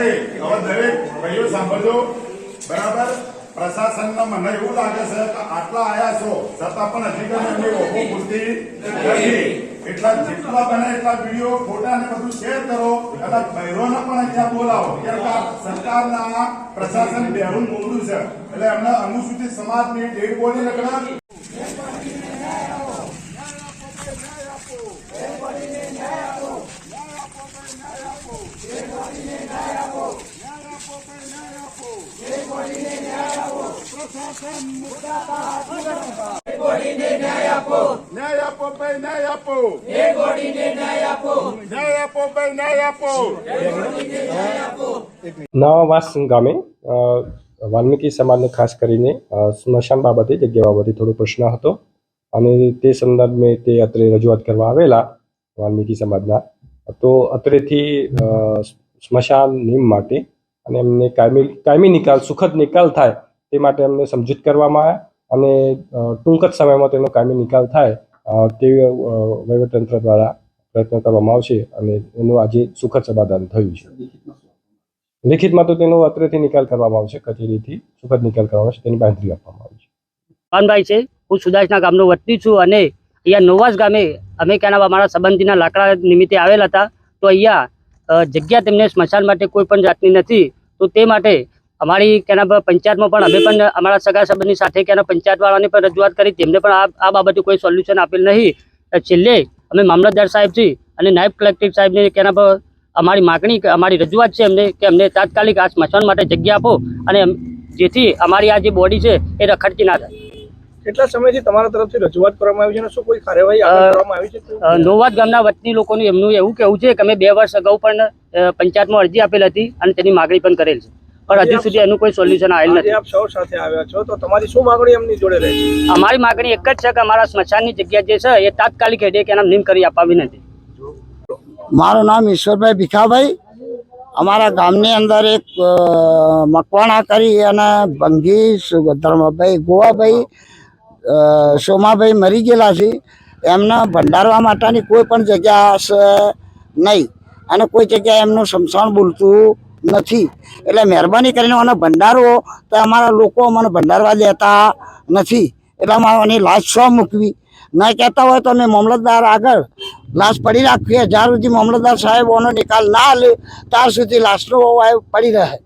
ત્યારે કે આટલા આયા છો પ્રશાસન બહેરું મોડું છે. એટલે એમના અનુસૂચિત સમાજની ડેટ બોલી રખડા? ન્યાય ભાઈ ન્યાય આપો ગામે વાલ્મીકી સમાજને ખાસ કરીને સ્મશાન બાબતે જગ્યા બાબતે થોડો પ્રશ્ન હતો અને તે સંદર્ભે તે અત્રે રજૂઆત કરવા આવેલા વાલ્મીકી સમાજના. તો અત્રેથી સ્મશાન નિયમ માટે અને એમને કાયમી કાયમી નિકાલ, સુખદ નિકાલ થાય તે માટે એમને સમજૂત કરવામાં આવ્યા અને ટૂંક જ સમયમાં તેનો કાયમી નિકાલ થાય તેવી વહીવટતંત્ર દ્વારા પ્રયત્ન કરવામાં આવશે અને એનું આજે સુખદ સમાધાન થયું છે. લેખિતમાં તો તેનો અત્રેથી નિકાલ કરવામાં આવશે, કચેરીથી સુખદ નિકાલ કરવામાં આવશે, તેની બાંધરી આપવામાં આવશે પાનભાઈ છે, હું સુદાસના ગામનો વતની છું અને અહીંયા નોવાસ ગામે અમે ક્યાંના અમારા સંબંધીના લાકડા નિમિત્તે આવેલા હતા. તો અહીંયા જગ્યા તેમને સ્મશાન માટે કોઈ પણ જાતની નથી. તો તે માટે અમારી કેના પંચાયતમાં પણ અમે પણ અમારા સગા સંબંધની સાથે કેના પંચાયતવાળાને પણ રજૂઆત કરી તેમને પણ આ બાબતે કોઈ સોલ્યુશન આપેલ નહીં. છેલ્લે અમે મામલતદાર સાહેબથી અને નાયબ કલેક્ટર સાહેબને કેના પર અમારી માગણી અમારી રજૂઆત છે એમને કે અમને તાત્કાલિક આ સ્મશાન માટે જગ્યા આપો અને જેથી અમારી આ જે બોડી છે એ રખડતી ના થાય. કેટલા સમયથી તમારા તરફથી રજૂઆત કરવામાં આવી છે અને શું કોઈ કાર્યવાહી કરવામાં આવી છે? નોવાદ ગામના વતની લોકોનું એમનું એવું કેવું છે કે અમે બે વર્ષ અગાઉ પણ પંચાયતમાં અરજી આપેલ હતી અને તેની માગણી પણ કરેલ છે. પણ હજુ સુધી એનું કોઈ સોલ્યુશન આવેલ નથી. આપ સૌ સાથે આવ્યા છો તો તમારી શું માંગણી એમની જોડે રહે અમારી માંગણી એક જ છે કે અમારા સ્મશાનની જગ્યા જે છે એ તાત્કાલિક હેડે કે એના નિમ કરી આપવા વિનંતી મારું નામ ઈશ્વરભાઈ ભીખાભાઈ. અમારા ગામની અંદર એક મકવાણા કરી અને ભંગી સુભદ્રમાભાઈ ગોવાભાઈ સોમાભાઈ મરી ગયેલા છે. એમને ભંડારવા માટેની કોઈ પણ જગ્યા છે નહીં. અને કોઈ જગ્યાએ એમનું સમસાણ બોલતું નથી. એટલે મહેરબાની કરીને મને ભંડારો, તો અમારા લોકો મને ભંડારવા દેતા નથી. એટલે અમારે એની લાશ છ મૂકવી. ના કહેતા હોય તો અમે મામલતદાર આગળ લાશ પડી રાખીએ. જ્યાં સુધી મામલતદાર સાહેબ ઓનો નિકાલ ના લે, ત્યાં સુધી લાશનો પડી રહે.